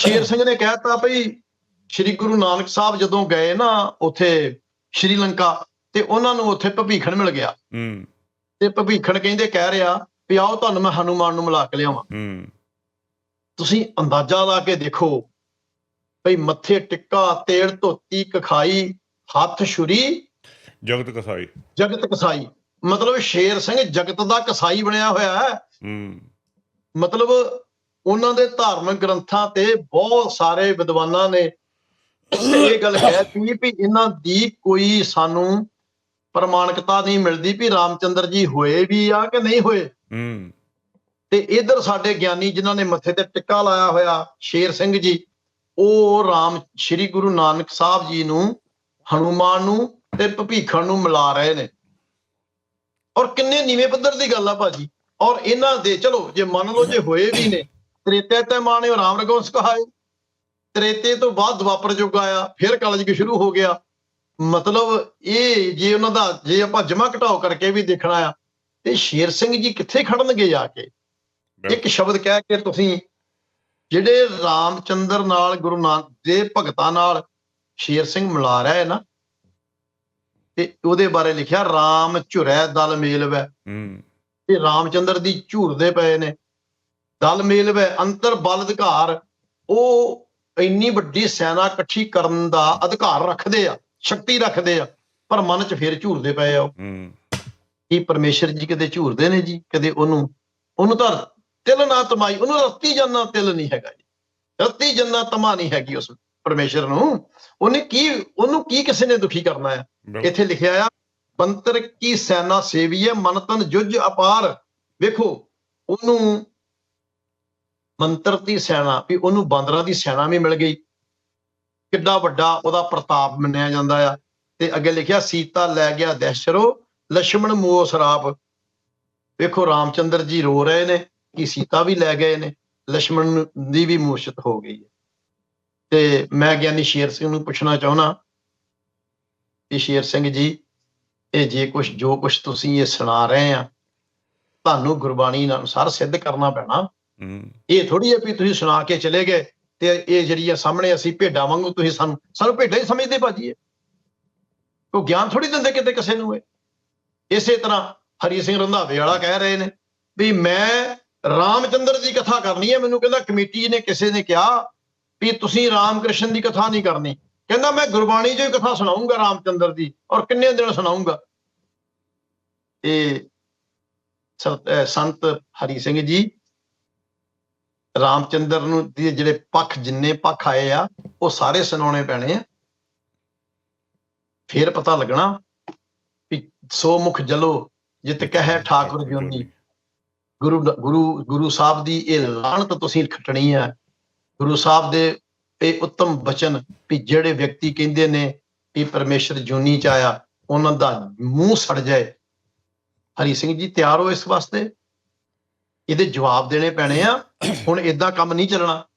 ਸ਼ੇਰ ਸਿੰਘ ਨੇ ਕਹਿਤਾ ਭਈ ਸ੍ਰੀ ਗੁਰੂ ਨਾਨਕ ਸਾਹਿਬ ਜਦੋਂ ਗਏ ਨਾ ਉੱਥੇ ਸ਼੍ਰੀਲੰਕਾ ਤੇ ਉਹਨਾਂ ਨੂੰ ਉੱਥੇ ਭਵੀਖਣ ਮਿਲ ਗਿਆ। ਹੂੰ। ਤੇ ਭਵੀਖਣ ਕਹਿੰਦੇ ਕਹਿ ਰਿਹਾ ਵੀ ਆਓ ਤੁਹਾਨੂੰ ਮੈਂ ਹਨੂਮਾਨ ਨੂੰ ਮਿਲਾ ਕੇ ਲਿਆਵਾਂ। ਹੂੰ। ਤੁਸੀਂ ਅੰਦਾਜ਼ਾ ਲਾ ਕੇ ਦੇਖੋ ਭਈ ਮੱਥੇ ਟਿੱਕਾ ਤੇਲ ਧੋਤੀ ਕਖਾਈ ਹੱਥ ਛੁਰੀ ਜਗਤ ਕਸਾਈ। ਜਗਤ ਕਸਾਈ। ਮਤਲਬ ਸ਼ੇਰ ਸਿੰਘ ਜਗਤ ਦਾ ਕਸਾਈ ਬਣਿਆ ਹੋਇਆ ਹੈ। ਹੂੰ। ਮਤਲਬ ਉਹਨਾਂ ਦੇ ਧਾਰਮਿਕ ਗ੍ਰੰਥਾਂ ਤੇ ਬਹੁਤ ਸਾਰੇ ਵਿਦਵਾਨਾਂ ਨੇ ਇਹ ਗੱਲ ਕਹਿਤੀ ਵੀ ਇਹਨਾਂ ਦੀ ਕੋਈ ਸਾਨੂੰ ਪ੍ਰਮਾਣਿਕਤਾ ਨਹੀਂ ਮਿਲਦੀ ਵੀ ਰਾਮਚੰਦਰ ਜੀ ਹੋਏ ਵੀ ਆ ਕਿ ਨਹੀਂ ਹੋਏ। ਹੂੰ। ਤੇ ਇਧਰ ਸਾਡੇ ਗਿਆਨੀ ਜਿਨ੍ਹਾਂ ਨੇ ਮੱਥੇ ਤੇ ਟਿੱਕਾ ਲਾਇਆ ਹੋਇਆ ਸ਼ੇਰ ਸਿੰਘ ਜੀ ਉਹ ਰਾਮ ਸ੍ਰੀ ਗੁਰੂ ਨਾਨਕ ਸਾਹਿਬ ਜੀ ਨੂੰ ਹਨੂਮਾਨ ਨੂੰ ਤੇ ਭਪੀਖਣ ਨੂੰ ਮਿਲਾ ਰਹੇ ਨੇ। ਔਰ ਕਿੰਨੇ ਨੀਵੇਂ ਪੱਧਰ ਦੀ ਗੱਲ ਆ ਭਾਜੀ। ਔਰ ਇਹਨਾਂ ਦੇ ਚਲੋ ਜੇ ਮੰਨ ਲਓ ਜੇ ਹੋਏ ਵੀ ਨੇ ਤ੍ਰੇਤੇ ਤੇ ਮਾਣੇ ਰਾਮ ਰਗਵੰਸ਼ ਕਹਾਏ ਤ੍ਰੇਤੇ ਤੋਂ ਬਾਅਦ ਦਵਾਪਰ ਯੁੱਗ ਆਇਆ ਫਿਰ ਕਲਯੁਗ ਸ਼ੁਰੂ ਹੋ ਗਿਆ। ਮਤਲਬ ਇਹ ਜੇ ਉਹਨਾਂ ਦਾ ਜੇ ਆਪਾਂ ਜਮਾ ਘਟਾਓ ਕਰਕੇ ਵੀ ਦੇਖਣਾ ਆ ਤੇ ਸ਼ੇਰ ਸਿੰਘ ਜੀ ਕਿੱਥੇ ਖੜਨਗੇ ਜਾ ਕੇ? ਇੱਕ ਸ਼ਬਦ ਕਹਿ ਕੇ ਤੁਸੀਂ ਜਿਹੜੇ ਰਾਮਚੰਦਰ ਨਾਲ ਗੁਰੂ ਨਾਨਕ ਦੇ ਭਗਤਾਂ ਨਾਲ ਸ਼ੇਰ ਸਿੰਘ ਮਿਲਾ ਰਿਹਾ ਹੈ ਨਾ ਤੇ ਉਹਦੇ ਬਾਰੇ ਲਿਖਿਆ ਰਾਮ ਝੁਰੈ ਦਲ ਮੇਲਵੈ। ਹੂੰ। ਤੇ ਰਾਮਚੰਦਰ ਦੀ ਝੂਰਦੇ ਪਏ ਨੇ। ਦਲ ਮੇਲਵੈ ਅੰਤਰ ਬਲ ਅਧਿਕਾਰ ਉਹ ਇੰਨੀ ਵੱਡੀ ਸੈਨਾ ਇਕੱਠੀ ਕਰਨ ਦਾ ਅਧਿਕਾਰ ਰੱਖਦੇ ਆ ਸ਼ਕਤੀ ਰੱਖਦੇ ਆ ਪਰ ਮਨ 'ਚ ਫੇਰ ਝੂਰਦੇ ਪਏ ਆ ਉਹ। ਹੂੰ। ਕੀ ਪਰਮੇਸ਼ਰ ਜੀ ਕਦੇ ਝੂਰਦੇ ਨੇ ਜੀ? ਕਦੇ ਉਹਨੂੰ ਉਹਨੂੰ ਤਾਂ ਤਿਲ ਨਾ ਤਮਾਈ ਉਹਨੂੰ ਰੱਤੀ ਜੰਨਾ ਤਿਲ ਨਹੀਂ ਹੈਗਾ ਜੀ। ਰੱਤੀ ਜੰਨਾ ਤਮਾ ਨਹੀਂ ਹੈਗੀ ਉਸ ਪਰਮੇਸ਼ਰ ਨੂੰ। ਉਹਨੇ ਕੀ ਉਹਨੂੰ ਕੀ ਕਿਸੇ ਨੇ ਦੁਖੀ ਕਰਨਾ ਹੈ। ਇੱਥੇ ਲਿਖਿਆ ਆ ਬੰਤਰ ਕੀ ਸੈਨਾ ਸੇਵੀਏ ਮਨ ਤਨ ਜੁਜ ਅਪਾਰ। ਵੇਖੋ ਉਹਨੂੰ ਮੰਤਰ ਦੀ ਸੈਨਾ, ਵੀ ਉਹਨੂੰ ਬਾਂਦਰਾਂ ਦੀ ਸੈਨਾ ਵੀ ਮਿਲ ਗਈ। ਕਿੱਡਾ ਵੱਡਾ ਉਹਦਾ ਪ੍ਰਤਾਪ ਮੰਨਿਆ ਜਾਂਦਾ ਆ। ਤੇ ਅੱਗੇ ਲਿਖਿਆ, ਸੀਤਾ ਲੈ ਗਿਆ ਦਹਿਸ਼ਰੋ ਲక్ష్మణ ਮੋਹ ਸਰਾਪ। ਵੇਖੋ, ਰਾਮਚੰਦਰ ਜੀ ਰੋ ਰਹੇ ਨੇ ਕਿ ਸੀਤਾ ਵੀ ਲੈ ਗਏ ਨੇ ਲక్ష్మణ ਦੀ ਵੀ ਮੂਸ਼ਤ ਹੋ ਗਈ ਹੈ। ਤੇ ਮੈਂ ਗਿਆਨੀ ਸ਼ੇਰ ਸਿੰਘ ਨੂੰ ਪੁੱਛਣਾ ਚਾਹੁੰਦਾ ਕਿ ਸ਼ੇਰ ਸਿੰਘ ਜੀ, ਇਹ ਜੇ ਕੁਝ ਜੋ ਕੁਝ ਤੁਸੀਂ ਇਹ ਸੁਣਾ ਰਹੇ ਆ, ਤੁਹਾਨੂੰ ਗੁਰਬਾਣੀ ਨਾਲ ਅਨੁਸਾਰ ਸਿੱਧ ਕਰਨਾ ਪੈਣਾ। ਇਹ ਥੋੜੀ ਹੈ ਵੀ ਤੁਸੀਂ ਸੁਣਾ ਕੇ ਚਲੇ ਗਏ ਤੇ ਇਹ ਜਿਹੜੀ ਆ ਸਾਹਮਣੇ ਅਸੀਂ ਭੇਡਾਂ ਵਾਂਗੂ ਤੁਸੀਂ ਸਾਨੂੰ ਸਾਨੂੰ ਭੇਡਾਂ ਹੀ ਸਮਝਦੇ ਭਾਜੀ ਇਹ। ਕੋਈ ਗਿਆਨ ਥੋੜੀ ਦਿੰਦੇ ਕਿਤੇ ਕਿਸੇ ਨੂੰ ਇਹ। ਇਸੇ ਤਰ੍ਹਾਂ ਹਰੀ ਸਿੰਘ ਰੰਧਾਵੇ ਵਾਲਾ ਕਹਿ ਰਹੇ ਨੇ ਵੀ ਮੈਂ ਰਾਮਚੰਦਰ ਦੀ ਕਥਾ ਕਰਨੀ ਹੈ। ਮੈਨੂੰ ਕਹਿੰਦਾ ਕਮੇਟੀ ਨੇ ਕਿਸੇ ਨੇ ਕਿਹਾ ਵੀ ਤੁਸੀਂ ਰਾਮਕ੍ਰਿਸ਼ਨ ਦੀ ਕਥਾ ਨਹੀਂ ਕਰਨੀ। ਕਹਿੰਦਾ ਮੈਂ ਗੁਰਬਾਣੀ ਚੋਂ ਹੀ ਕਥਾ ਸੁਣਾਉਂਗਾ ਰਾਮਚੰਦਰ ਦੀ ਔਰ ਕਿੰਨੇ ਦਿਨ ਸੁਣਾਉਂਗਾ। ਇਹ ਸੰਤ ਹਰੀ ਸਿੰਘ ਜੀ ਰਾਮਚੰਦਰ ਨੂੰ ਦੇ ਜਿਹੜੇ ਪੱਖ, ਜਿੰਨੇ ਪੱਖ ਆਏ ਆ, ਉਹ ਸਾਰੇ ਸੁਣਾਉਣੇ ਪੈਣੇ ਆ। ਫੇਰ ਪਤਾ ਲੱਗਣਾ ਵੀ ਸੋ ਮੁਖ ਜਲੋ ਜਿਤ ਕਹੈ ਠਾਕੁਰ ਜਿਉਨੀ ਗੁਰੂ ਗੁਰੂ ਗੁਰੂ ਸਾਹਿਬ ਦੀ ਇਹ ਲਾਹਨਤ ਤੁਸੀਂ ਖੱਟਣੀ ਆ। ਗੁਰੂ ਸਾਹਿਬ ਦੇ ਇਹ ਉੱਤਮ ਬਚਨ ਵੀ ਜਿਹੜੇ ਵਿਅਕਤੀ ਕਹਿੰਦੇ ਨੇ ਵੀ ਪਰਮੇਸ਼ਰ ਜੋਨੀ ਚ ਆਇਆ, ਉਹਨਾਂ ਦਾ ਮੂੰਹ ਸੜ ਜਾਏ। ਹਰੀ ਸਿੰਘ ਜੀ, ਤਿਆਰ ਹੋ ਇਸ ਵਾਸਤੇ? ਇਹਦੇ ਜਵਾਬ ਦੇਣੇ ਪੈਣੇ ਆ। ਹੁਣ ਇਦਾਂ ਕੰਮ ਨਹੀਂ ਚੱਲਣਾ।